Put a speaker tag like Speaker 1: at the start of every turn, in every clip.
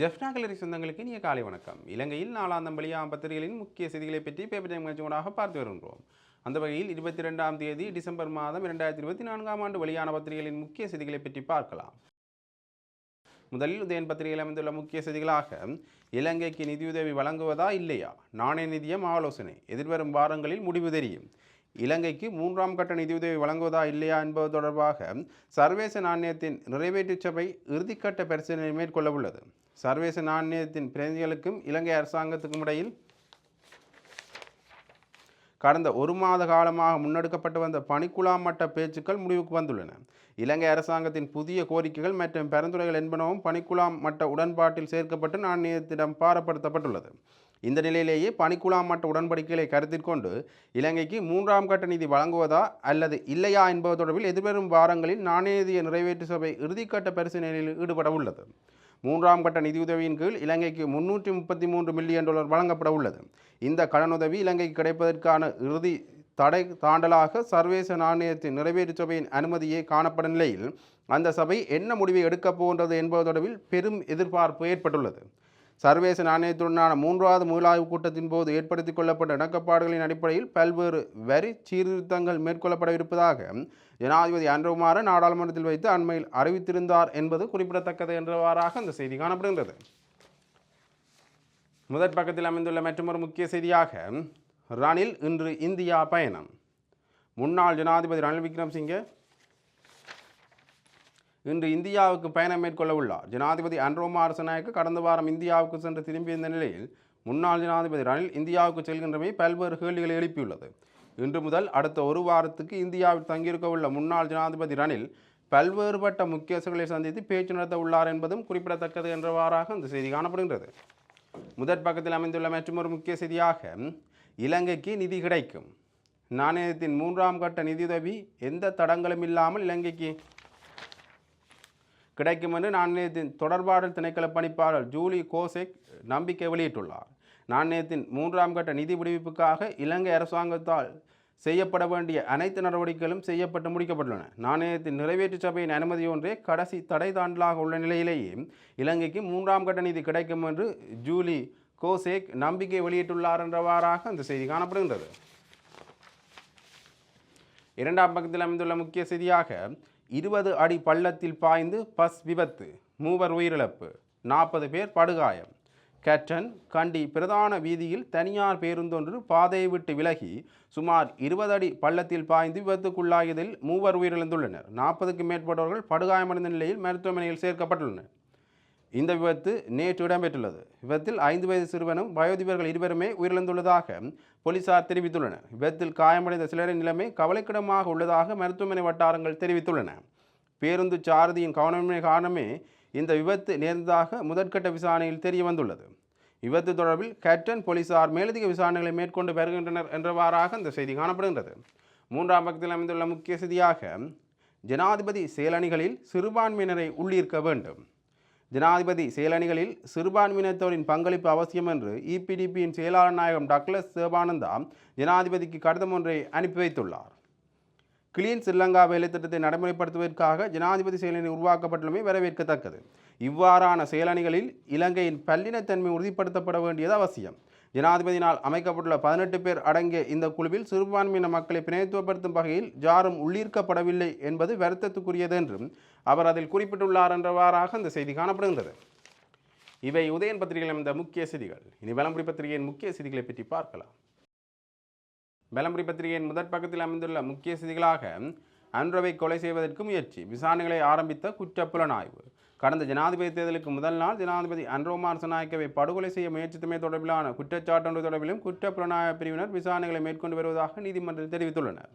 Speaker 1: ஜெஃப்னா கலரி சொந்தங்களுக்கு இனிய காலை வணக்கம். இலங்கையில் நாலாம் வெளியாகும் பத்திரிகைகளின் முக்கிய செய்திகளை பற்றி பேப்பர் டைம் நிகழ்ச்சியோடாக பார்த்து வருகின்றோம். அந்த வகையில் இருபத்தி ரெண்டாம் தேதி டிசம்பர் மாதம் இரண்டாயிரத்தி இருபத்தி நான்காம் ஆண்டு வெளியான பத்திரிகைகளின் முக்கிய செய்திகளை பற்றி பார்க்கலாம். முதலில் உதயன் பத்திரிகையில் அமைந்துள்ள முக்கிய செய்திகளாக இலங்கைக்கு நிதியுதவி வழங்குவதா இல்லையா? நாணய நிதியம் ஆலோசனை. எதிர்வரும் வாரங்களில் முடிவு தெரியும். இலங்கைக்கு மூன்றாம் கட்ட நிதியுதவி வழங்குவதா இல்லையா என்பது தொடர்பாக சர்வதேச நாணயத்தின் நிறைவேற்று சபை இறுதிக்கட்ட பரிசீலனை மேற்கொள்ள உள்ளது சர்வதேச நாணயத்தின் பிரதிநிதிகளுக்கும் இலங்கை அரசாங்கத்துக்கும் இடையில் கடந்த ஒரு மாத காலமாக முன்னெடுக்கப்பட்டு வந்த பணிக்குழாம் மட்ட பேச்சுக்கள் முடிவுக்கு வந்துள்ளன. இலங்கை அரசாங்கத்தின் புதிய கோரிக்கைகள் மற்றும் பரிந்துரைகள் என்பனவும் பணிக்குழாம் மட்ட உடன்பாட்டில் சேர்க்கப்பட்டு நாணயத்திடம் பாரப்படுத்தப்பட்டுள்ளது. இந்த நிலையிலேயே பணிக்குழாம் மட்ட உடன்படிக்கைகளை கருத்தில் கொண்டு இலங்கைக்கு மூன்றாம் கட்ட நிதி வழங்குவதா அல்லது இல்லையா என்பது தொடர்பில் எதிர்வரும் வாரங்களில் நாணய நிதிய நிறைவேற்று சபை இறுதிக்கட்ட பரிசீலனையில் ஈடுபட உள்ளது மூன்றாம் கட்ட நிதியுதவியின் கீழ் இலங்கைக்கு முன்னூற்றி முப்பத்தி மூன்று மில்லியன் டாலர் வழங்கப்பட உள்ளது. இந்த கடனுதவி இலங்கைக்கு கிடைப்பதற்கான இறுதி தடை தாண்டலாக சர்வதேச நாணயத்தின் நிறைவேற்று சபையின் அனுமதியே காணப்படும் நிலையில் அந்த சபை என்ன முடிவை எடுக்கப் போகின்றது என்பது தொடர்பில் பெரும் எதிர்பார்ப்பு ஏற்பட்டுள்ளது. சர்வதேச நாணயத்துடனான மூன்றாவது மீளாய்வு கூட்டத்தின் போது ஏற்படுத்திக் கொள்ளப்பட்ட இணக்கப்பாடுகளின் அடிப்படையில் பல்வேறு வரி சீர்திருத்தங்கள் மேற்கொள்ளப்பட இருப்பதாக ஜனாதிபதி அன்றகுமார நாடாளுமன்றத்தில் வைத்து அண்மையில் அறிவித்திருந்தார் என்பது குறிப்பிடத்தக்கது என்றவாறாக அந்த செய்தி காணப்படுகின்றது. முதற் பக்கத்தில் அமைந்துள்ள மற்றொரு முக்கிய செய்தியாக ரணில் இன்று இந்தியா பயணம். முன்னாள் ஜனாதிபதி ரணில் விக்ரம்சிங்கே இன்று இந்தியாவுக்கு பயணம் மேற்கொள்ள உள்ளார். ஜனாதிபதி அன்ரோமா அரசநாயக்கு கடந்த வாரம் இந்தியாவுக்கு சென்று திரும்பியிருந்த நிலையில் முன்னாள் ஜனாதிபதி ரணில் இந்தியாவுக்கு செல்கின்றமை பல்வேறு கேள்விகளை எழுப்பியுள்ளது. இன்று முதல் அடுத்த ஒரு வாரத்துக்கு இந்தியாவில் தங்கியிருக்க உள்ள முன்னாள் ஜனாதிபதி ரணில் பல்வேறுபட்ட முக்கியஸ்தர்களை சந்தித்து பேச்சு நடத்த உள்ளார் என்பதும் குறிப்பிடத்தக்கது என்றவாறாக இந்த செய்தி காணப்படுகின்றது. முதற் பக்கத்தில் அமைந்துள்ள மற்றொரு முக்கிய செய்தியாக இலங்கைக்கு நிதி கிடைக்கும். நாணயத்தின் மூன்றாம் கட்ட நிதியுதவி எந்த தடங்களும் இல்லாமல் இலங்கைக்கு கிடைக்கும் என்று நாணயத்தின் தொடர்பாடல் திணைக்கள பணிப்பாளர் ஜூலி கோசெக் நம்பிக்கை வெளியிட்டுள்ளார். நாணயத்தின் மூன்றாம் கட்ட நிதி விடுவிப்புக்காக இலங்கை அரசாங்கத்தால் செய்யப்பட வேண்டிய அனைத்து நடவடிக்கைகளும் செய்யப்பட்டு முடிக்கப்பட்டுள்ளன. நாணயத்தின் நிறைவேற்று சபையின் அனுமதி ஒன்றே கடைசி தடை தாண்டலாக உள்ள நிலையிலேயே இலங்கைக்கு மூன்றாம் கட்ட நிதி கிடைக்கும் என்று ஜூலி கோசேக் நம்பிக்கை வெளியிட்டுள்ளார் என்றவாறாக அந்த செய்தி காணப்படுகின்றது. இரண்டாம் பக்கத்தில் அமைந்துள்ள முக்கிய செய்தியாக இருபது அடி பள்ளத்தில் பாய்ந்து பஸ் விபத்து மூவர் உயிரிழப்பு நாற்பது பேர் படுகாயம். கேட்டன் கண்டி பிரதான வீதியில் தனியார் பேருந்தொன்று பாதையை விட்டு விலகி சுமார் இருபது அடி பள்ளத்தில் பாய்ந்து விபத்துக்குள்ளாகியதில் மூவர் உயிரிழந்துள்ளனர். நாற்பதுக்கும் மேற்பட்டவர்கள் படுகாயமடைந்த நிலையில் மருத்துவமனையில் சேர்க்கப்பட்டுள்ளனர். இந்த விபத்து நேற்று இடம்பெற்றுள்ளது. விபத்தில் ஐந்து வயது சிறுவனும் வயோதிபர்கள் இருவருமே உயிரிழந்துள்ளதாக போலீசார் தெரிவித்துள்ளனர். விபத்தில் காயமடைந்த சிலரின் நிலைமை கவலைக்கிடமாக உள்ளதாக மருத்துவமனை வட்டாரங்கள் தெரிவித்துள்ளன. பேருந்து சாரதியின் கவனமின்மை காரணமே இந்த விபத்து நேர்ந்ததாக முதற்கட்ட விசாரணையில் தெரிய வந்துள்ளது விபத்து தொடர்பில் கேட்டன் போலீசார் மேலதிக விசாரணைகளை மேற்கொண்டு வருகின்றனர் என்றவாறாக இந்த செய்தி காணப்படுகின்றது. மூன்றாம் பக்கத்தில் அமைந்துள்ள முக்கிய செய்தியாக ஜனாதிபதி செயலணிகளில் சிறுபான்மையினரை உள்ளீர்க்க வேண்டும். ஜனாதிபதி செயலணிகளில் சிறுபான்மையினத்தோரின் பங்களிப்பு அவசியம் என்று இபிடிபியின் செயலாளர் நாயகம் டக்ளஸ் சேபானந்தா ஜனாதிபதிக்கு கடிதம் ஒன்றை அனுப்பி வைத்துள்ளார். கிளீன் ஸ்ரீலங்கா வேலை திட்டத்தை நடைமுறைப்படுத்துவதற்காக ஜனாதிபதி செயலணி உருவாக்கப்பட்டுள்ளமை வரவேற்கத்தக்கது. இவ்வாறான செயலணிகளில் இலங்கையின் பல்லினத்தன்மை உறுதிப்படுத்தப்பட வேண்டியது அவசியம். ஜனாதிபதியினால் அமைக்கப்பட்டுள்ள பதினெட்டு பேர் அடங்கிய இந்த குழுவில் சிறுபான்மையின மக்களை பிணைத்துவப்படுத்தும் வகையில் யாரும் உள்ளீர்க்கப்படவில்லை என்பது வருத்தத்துக்குரியது என்றும் அவர் அதில் குறிப்பிட்டுள்ளார் என்றவாறாக இந்த செய்தி காணப்படுகின்றது. இவை உதயன் பத்திரிகையில் இந்த முக்கிய செய்திகள். இனி வலம்புரி பத்திரிகையின் முக்கிய செய்திகளை பற்றி பார்க்கலாம். வலம்புரி பத்திரிகையின் முதற் பக்கத்தில் அமைந்துள்ள முக்கிய செய்திகளாக அன்றவை கொலை செய்வதற்கு முயற்சி விசாரணைகளை ஆரம்பித்த குற்றப்புலனாய்வு. கடந்த ஜனாதிபதி தேர்தலுக்கு முதல் நாள் ஜனாதிபதி அன்ரோமார் சனாய்க்கவை படுகொலை செய்ய முயற்சித்தமை தொடர்பிலான குற்றச்சாட்டொன்று தொடர்பிலும் குற்ற புலனாய பிரிவினர் விசாரணைகளை மேற்கொண்டு வருவதாக நீதிமன்றத்தில் தெரிவித்துள்ளனர்.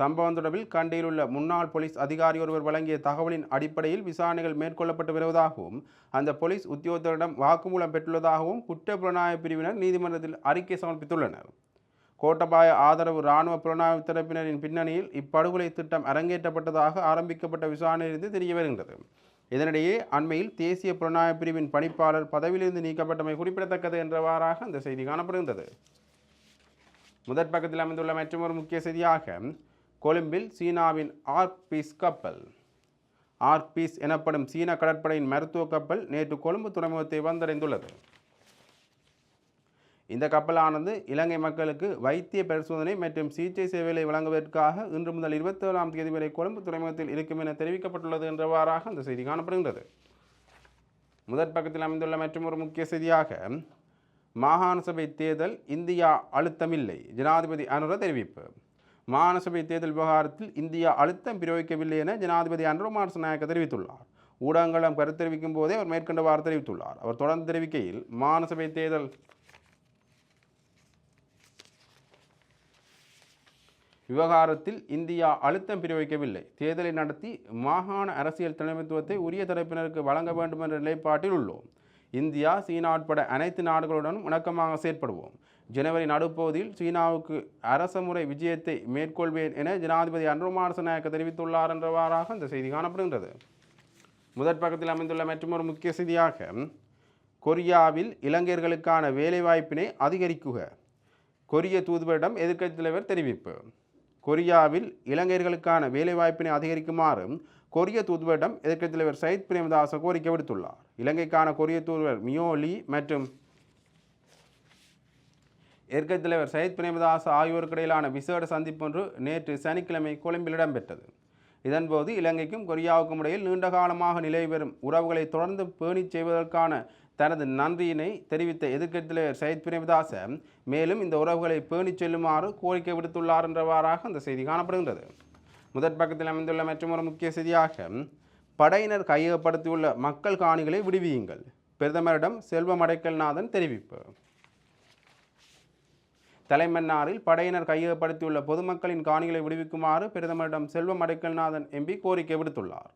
Speaker 1: சம்பவம் தொடர்பில் கண்டியில் உள்ள முன்னாள் போலீஸ் அதிகாரி ஒருவர் வழங்கிய தகவலின் அடிப்படையில் விசாரணைகள் மேற்கொள்ளப்பட்டு வருவதாகவும் அந்த போலீஸ் உத்தியோகத்தரிடம் வாக்குமூலம் பெற்றுள்ளதாகவும் குற்ற புலனாய பிரிவினர் நீதிமன்றத்தில் அறிக்கை சமர்ப்பித்துள்ளனர். கோட்டபாய ஆதரவு இராணுவ புலனாய்வு தரப்பினரின் பின்னணியில் இப்படுகொலை திட்டம் அரங்கேற்றப்பட்டதாக ஆரம்பிக்கப்பட்ட விசாரணையிலிருந்து தெரிய வருகின்றது. இதனிடையே அண்மையில் தேசிய புலனாய்வு பிரிவின் பணிப்பாளர் பதவியிலிருந்து நீக்கப்பட்டமை குறிப்பிடத்தக்கது என்றவாறாக அந்த செய்தி காணப்படுகின்றது. முதற் பக்கத்தில் அமைந்துள்ள மற்றொரு முக்கிய செய்தியாக கொழும்பில் சீனாவின் ஆர்பீஸ் கப்பல் ஆர்பீஸ் எனப்படும் சீன கடற்படையின் மருத்துவ கப்பல் நேற்று கொழும்பு துறைமுகத்தை வந்தடைந்துள்ளது. இந்த கப்பலானது இலங்கை மக்களுக்கு வைத்திய பரிசோதனை மற்றும் சிகிச்சை சேவைகளை வழங்குவதற்காக இன்று முதல் இருபத்தேழாம் தேதி வரை கொழும்பு துறைமுகத்தில் இருக்கும் என தெரிவிக்கப்பட்டுள்ளது என்றவாறாக அந்த செய்தி காணப்படுகின்றது. முதற் பக்கத்தில் அமைந்துள்ள மற்றும் ஒரு முக்கிய செய்தியாக மாகாண சபை தேர்தல் இந்தியா அழுத்தமில்லை ஜனாதிபதி அனுர தெரிவிப்பு. மாகாண சபை தேர்தல் விவகாரத்தில் இந்தியா அழுத்தம் பிரயோகிக்கவில்லை என ஜனாதிபதி அனுரகுமார் நாயக்க தெரிவித்துள்ளார். ஊடகங்களிடம் கருத்து தெரிவிக்கும் போதே அவர் மேற்கண்டவாறு தெரிவித்துள்ளார். அவர் தொடர்ந்து தெரிவிக்கையில் மாகாண சபை தேர்தல் விவகாரத்தில் இந்தியா அழுத்தம் பிரிவிக்கவில்லை. தேர்தலை நடத்தி மாகாண அரசியல் தலைமைத்துவத்தை உரிய தரப்பினருக்கு வழங்க வேண்டும் என்ற நிலைப்பாட்டில் உள்ளோம். இந்தியா சீனா உட்பட அனைத்து நாடுகளுடனும் இணக்கமாக செயற்படுவோம். ஜனவரி நடுப்பகுதியில் சீனாவுக்கு அரசமுறை விஜயத்தை மேற்கொள்வேன் என ஜனாதிபதி அன்ருமார் நாயக்க தெரிவித்துள்ளார் என்றவாறாக இந்த செய்தி காணப்படுகின்றது. முதற் பக்கத்தில் அமைந்துள்ள மற்றொரு முக்கிய செய்தியாக கொரியாவில் இளைஞர்களுக்கான வேலைவாய்ப்பினை அதிகரிக்குக. கொரிய தூதுவரிடம் எதிர்க்கட்சித் தலைவர் தெரிவிப்பு. கொரியாவில் இலங்கையர்களுக்கான வேலைவாய்ப்பினை அதிகரிக்குமாறு கொரிய தூதுவரிடம் எதிர்க்கட்சித் தலைவர் சயித் பிரேமதாச கோரிக்கை விடுத்துள்ளார். இலங்கைக்கான கொரிய தூதுவர் மியோலி மற்றும் எதிர்க்கட்சித் தலைவர் சயித் பிரேமதாஸ் ஆகியோருக்கு இடையிலான விசேட சந்திப்பொன்று நேற்று சனிக்கிழமை கொழும்பில் இடம்பெற்றது. இதன்போது இலங்கைக்கும் கொரியாவுக்கும் இடையில் நீண்ட காலமாக நிலவி வரும் உறவுகளை தொடர்ந்து பேணிச் செய்வதற்கான தனது நன்றியினை தெரிவித்த எதிர்க்கட்சித் தலைவர் சயித் பிரேமதாச மேலும் இந்த உறவுகளை பேணிச் செல்லுமாறு கோரிக்கை விடுத்துள்ளார் என்றவாறாக அந்த செய்தி காணப்படுகின்றது. முதற் பக்கத்தில் அமைந்துள்ள மற்றொரு முக்கிய செய்தியாக படையினர் கையகப்படுத்தியுள்ள மக்கள் காணிகளை விடுவியுங்கள். பிரதமரிடம் செல்வம் அடைக்கல்நாதன் தெரிவிப்பு. தலைமன்னாரில் படையினர் கையகப்படுத்தியுள்ள பொதுமக்களின் காணிகளை விடுவிக்குமாறு பிரதமரிடம் செல்வம் அடைக்கல்நாதன் எம்பி கோரிக்கை விடுத்துள்ளார்.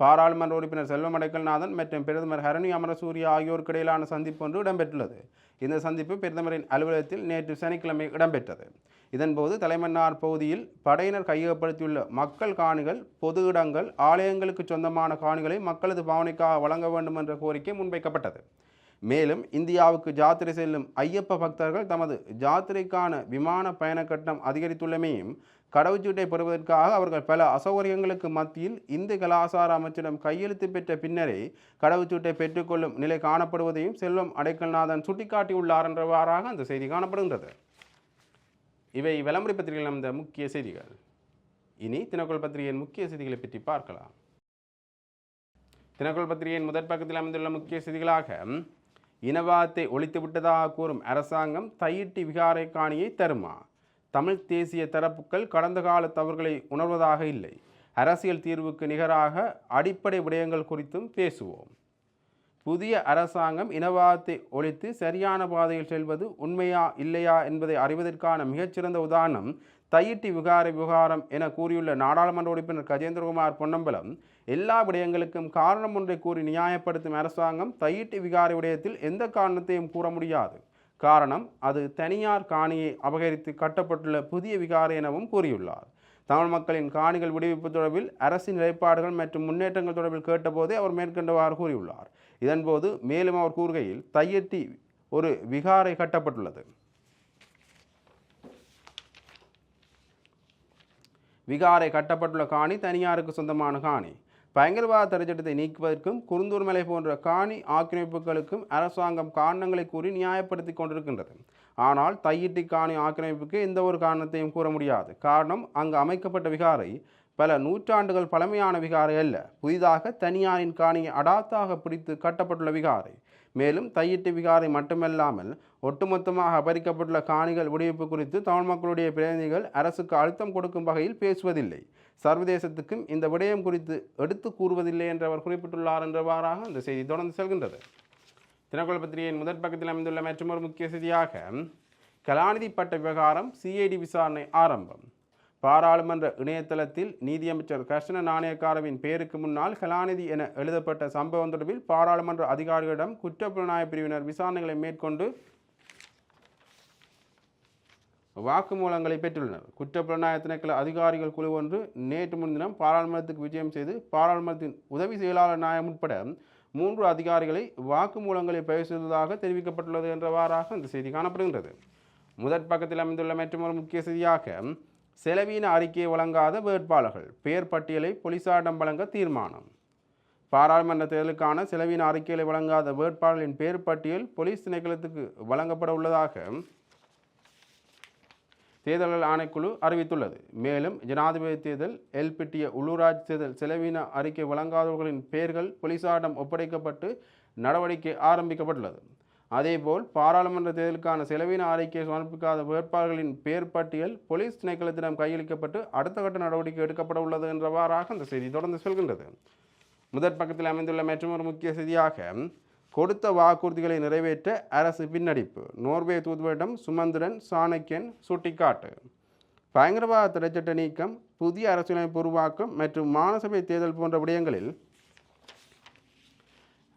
Speaker 1: பாராளுமன்ற உறுப்பினர் செல்வம் அடைக்கல்நாதன் மற்றும் பிரதமர் ஹரணி அமரசூரியா ஆகியோருக்கு இடையிலான சந்திப்பு ஒன்று இடம்பெற்றுள்ளது. இந்த சந்திப்பு பிரதமரின் அலுவலகத்தில் நேற்று சனிக்கிழமை இடம்பெற்றது. இதன்போது தலைமன்னார் பகுதியில் படையினர் கையகப்படுத்தியுள்ள மக்கள் காணிகள் பொது இடங்கள் ஆலயங்களுக்கு சொந்தமான காணிகளை மக்களது பாவனைக்காக வழங்க வேண்டும் என்ற கோரிக்கை முன்வைக்கப்பட்டது. மேலும் இந்தியாவுக்கு ஜாத்திரை செல்லும் ஐயப்ப பக்தர்கள் தமது ஜாத்திரைக்கான விமான பயண கட்டணம் அதிகரித்துள்ளமையும் கடவுச்சீட்டை பெறுவதற்காக அவர்கள் பல அசௌகரியங்களுக்கு மத்தியில் இந்து கலாசார அமைச்சிடம் கையெழுத்து பெற்ற பின்னரே கடவுச்சீட்டை பெற்றுக்கொள்ளும் நிலை காணப்படுவதையும் செல்வம் அடைக்கல்நாதன் சுட்டிக்காட்டியுள்ளார் என்றவாறாக அந்த செய்தி காணப்படுகின்றது. இவை விளம்பர பத்திரிகையில் அமைந்த முக்கிய செய்திகள். இனி தினக்குள் பத்திரிகையின் முக்கிய செய்திகளை பற்றி பார்க்கலாம். தினக்குள் பத்திரிகையின் முதற் பக்கத்தில் அமைந்துள்ள முக்கிய செய்திகளாக இனவாதத்தை ஒழித்து விட்டதாக கூறும் அரசாங்கம் தையிட்டி விகாரை காணியை தருமா? தமிழ் தேசிய தரப்புகள் கடந்த கால தவறுகளை உணர்வதாக இல்லை. அரசியல் தீர்வுக்கு நிகராக அடிப்படை விடயங்கள் குறித்தும் பேசுவோம். புதிய அரசாங்கம் இனவாதத்தை ஒழித்து சரியான பாதையில் செல்வது உண்மையா இல்லையா என்பதை அறிவதற்கான மிகச்சிறந்த உதாரணம் தையிட்டி விகார விவகாரம் என கூறியுள்ள நாடாளுமன்ற உறுப்பினர் கஜேந்திரகுமார் பொன்னம்பலம். எல்லா விடயங்களுக்கும் காரணம் ஒன்றை கூறி நியாயப்படுத்தும் அரசாங்கம் தையிட்டி விகார விடயத்தில் எந்த காரணத்தையும் கூற முடியாது. காரணம் அது தனியார் காணியை அபகரித்து கட்டப்பட்டுள்ள புதிய விகாரை எனவும் கூறியுள்ளார். தமிழ் மக்களின் காணிகள் விடுவிப்பு தொடர்பில் அரசின் நிலைப்பாடுகள் மற்றும் முன்னேற்றங்கள் தொடர்பில் கேட்டபோதே அவர் மேற்கண்டவாறு கூறியுள்ளார். இதன்போது மேலும் அவர் கூறுகையில் தையட்டி ஒரு விகாரை கட்டப்பட்டுள்ளது. விகாரை கட்டப்பட்டுள்ள காணி தனியாருக்கு சொந்தமான காணி. பயங்கரவாத தடைச்சட்டத்தை நீக்குவதற்கும் குருந்தூர் மலை போன்ற காணி ஆக்கிரமிப்புகளுக்கும் அரசாங்கம் காரணங்களை கூறி நியாயப்படுத்தி கொண்டிருக்கின்றது. ஆனால் தையிட்டி காணி ஆக்கிரமிப்புக்கு எந்த ஒரு காரணத்தையும் கூற முடியாது. காரணம் அங்கு அமைக்கப்பட்ட விகாரை பல நூற்றாண்டுகள் பழமையான விகாரை அல்ல. புதிதாக தனியாரின் காணியை அடாத்தாக பிடித்து கட்டப்பட்டுள்ள விகாரை. மேலும் தையிட்டு விகாரை மட்டுமல்லாமல் ஒட்டுமொத்தமாக அபரிக்கப்பட்டுள்ள காணிகள் விடுவிப்பு குறித்து தமிழ் மக்களுடைய பிரதிநிதிகள் அரசுக்கு அழுத்தம் கொடுக்கும் வகையில் பேசுவதில்லை. சர்வதேசத்துக்கும் இந்த விடயம் குறித்து எடுத்து கூறுவதில்லை என்று அவர் குறிப்பிட்டுள்ளார் என்றவாறாக அந்த செய்தி தொடர்ந்து செல்கின்றது. தினக்குழு பத்திரிகையின் முதற் பக்கத்தில் அமைந்துள்ள மற்றொரு முக்கிய செய்தியாக கலாநிதி பட்ட விவகாரம் சிஐடி விசாரணை ஆரம்பம். பாராளுமன்ற இணையதளத்தில் நீதியமைச்சர் கிருஷ்ண நாணயக்காரவின் பெயருக்கு முன்னால் கலாநிதி என எழுதப்பட்ட சம்பவம் தொடர்பில் பாராளுமன்ற அதிகாரிகளிடம் குற்றப்புலனாய்வு பிரிவினர் விசாரணைகளை மேற்கொண்டு வாக்குமூலங்களை பெற்றுள்ளனர். குற்றப்புலனாய்வு திணைக்கள அதிகாரிகள் குழு ஒன்று நேற்று முன்தினம் பாராளுமன்றத்துக்கு விஜயம் செய்து பாராளுமன்றத்தின் உதவி செயலாளர் நாயம் உட்பட மூன்று அதிகாரிகளை வாக்குமூலங்களை பயிர் செய்ததாக தெரிவிக்கப்பட்டுள்ளது என்றவாறாக இந்த செய்தி காணப்படுகின்றது. முதற் பக்கத்தில் அமைந்துள்ள மற்றொரு முக்கிய செய்தியாக செலவீன அறிக்கையை வழங்காத வேட்பாளர்கள் பெயர் பட்டியலை போலீசாரிடம் வழங்க தீர்மானம். பாராளுமன்ற தேர்தலுக்கான செலவின அறிக்கைகளை வழங்காத வேட்பாளர்களின் பெயர் பட்டியல் போலீஸ் திணைக்களத்துக்கு வழங்கப்பட உள்ளதாக தேர்தல்கள் ஆணைக்குழு அறிவித்துள்ளது. மேலும் ஜனாதிபதி தேர்தல் எல்பிட்டிய உள்ளூராட்சி தேர்தல் செலவின அறிக்கை வழங்காதவர்களின் பெயர்கள் போலீசாரிடம் ஒப்படைக்கப்பட்டு நடவடிக்கை ஆரம்பிக்கப்பட்டுள்ளது. அதேபோல் பாராளுமன்ற தேர்தலுக்கான செலவின அறிக்கையை சமர்ப்பிக்காத வேட்பாளர்களின் பெயர் பட்டியல் போலீஸ் திணைக்களத்திடம் கையளிக்கப்பட்டு அடுத்த கட்ட நடவடிக்கை எடுக்கப்பட உள்ளது என்றவாறாக அந்த செய்தி தொடர்ந்து செல்கின்றது. முதற் பக்கத்தில் அமைந்துள்ள மற்றொரு முக்கிய செய்தியாக கொடுத்த வாக்குறுதிகளை நிறைவேற்ற அரசு பின்னடிப்பு. நோர்வே தூதுவரிடம் சுமந்திரன் சாணக்கியன் சுட்டிக்காட்டு. பயங்கரவாத தடைச்சட்ட நீக்கம் புதிய அரசியலமைப்பு உருவாக்கம் மற்றும் மாநசபை தேர்தல் போன்ற விடயங்களில்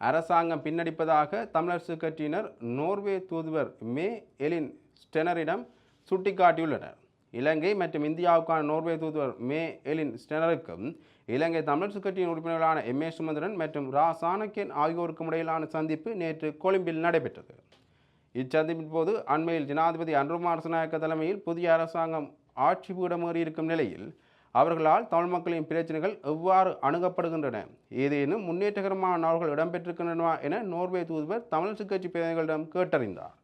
Speaker 1: அரசாங்கம் பின்னடிப்பதாக தமிழரசு கட்சியினர் நோர்வே தூதுவர் மே எலின் ஸ்டெனரிடம் சுட்டிக்காட்டியுள்ளனர். இலங்கை மற்றும் இந்தியாவுக்கான நோர்வே தூதுவர் மே எலின் ஸ்டெனருக்கும் இலங்கை தமிழ் கட்சியின் உறுப்பினர்களான எம். ஏ. சுமந்திரன் மற்றும் ரா. சாணக்கியன் ஆகியோருக்கும் இடையிலான சந்திப்பு நேற்று கொழும்பில் நடைபெற்றது. இச்சந்திப்பின் போது அண்மையில் ஜனாதிபதி அன்ருகுமார் நாயக்க தலைமையில் புதிய அரசாங்கம் ஆட்சி பீடமேறி இருக்கும் நிலையில் அவர்களால் தமிழ் மக்களின் பிரச்சனைகள் எவ்வாறு அணுகப்படுகின்றன ஏதேனும் முன்னேற்றகரமான நாவல்கள் இடம்பெற்றிருக்கின்றனவா என நோர்வே தூதுவர் தமிழ் கட்சி பிரதிநிதிகளிடம் கேட்டறிந்தார்.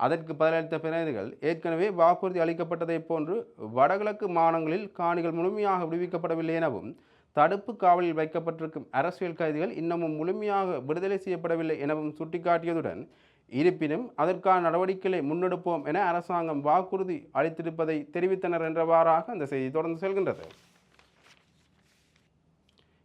Speaker 1: அதற்கு பதிலளித்த பிரதிநிதிகள் ஏற்கனவே வாக்குறுதி அளிக்கப்பட்டதைப் போன்று வடகிழக்கு மாநிலங்களில் காணிகள் முழுமையாக விடுவிக்கப்படவில்லை எனவும் தடுப்பு காவலில் வைக்கப்பட்டிருக்கும் அரசியல் கைதிகள் இன்னமும் முழுமையாக விடுதலை செய்யப்படவில்லை எனவும் சுட்டிக்காட்டியதுடன் இருப்பினும் அதற்கான நடவடிக்கைகளை முன்னெடுப்போம் என அரசாங்கம் வாக்குறுதி அளித்திருப்பதை தெரிவித்தனர் என்றவாறாக அந்த செய்தி தொடர்ந்து செல்கின்றது.